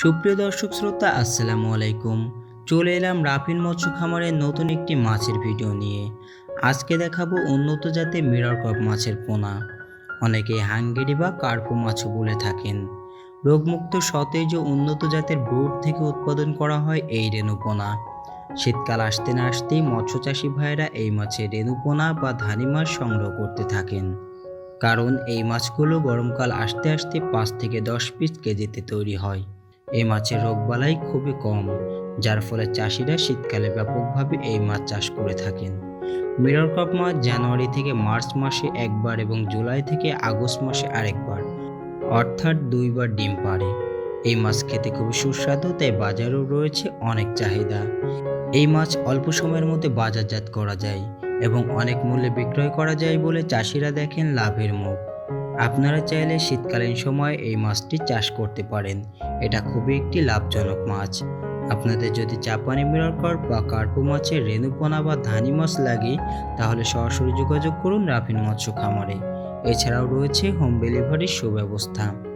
সুপ্রিয় দর্শক শ্রোতা, আসসালামু আলাইকুম। চলে এলাম রাফিন মৎস্য খামারের নতুন একটি মাছের ভিডিও নিয়ে। আজকে দেখাবো উন্নত জাতের মিরর কপ মাছের পোনা। অনেকে হাঙ্গেরি বা কার্পো মাছও বলে থাকেন। রোগমুক্ত সতেজ ও উন্নত জাতের ব্রুড থেকে উৎপাদন করা হয় এই রেণুপোনা শীতকাল আসতে না আসতেই মৎস্য চাষি ভাইয়েরা এই মাছের রেণুপোনা বা ধানি মাছ সংগ্রহ করতে থাকেন। কারণ এই মাছগুলো গরমকাল আসতে আসতে পাঁচ থেকে দশ পিস কেজিতে তৈরি হয়। এই মাছের রোগবালাই খুবই কম, যার ফলে চাষিরা শীতকালে ব্যাপকভাবে এই মাছ চাষ করে থাকেন। মিরর কাপ মাছ জানুয়ারি থেকে মার্চ মাসে একবার এবং জুলাই থেকে আগস্ট মাসে আরেকবার, অর্থাৎ দুইবার ডিম পাড়ে। এই মাছ খেতে খুবই সুস্বাদু, তাই বাজারেও রয়েছে অনেক চাহিদা। এই মাছ অল্প সময়ের মধ্যে বাজারজাত করা যায় এবং অনেক মূল্যে বিক্রয় করা যায় বলে চাষিরা দেখেন লাভের মুখ। আপনারা চাইলে শীতকালীন সময়ে এই মাছটি চাষ করতে পারেন। এটা খুবই একটি লাভজনক মাছ। আপনাদের যদি জাপানি মিরর কার্প বা কার্পু মাছের রেণুপোনা বা ধানি মাছ লাগে, তাহলে সরাসরি যোগাযোগ করুন রাফিন মৎস্য খামারে। এছাড়াও রয়েছে হোম ডেলিভারির সুব্যবস্থা।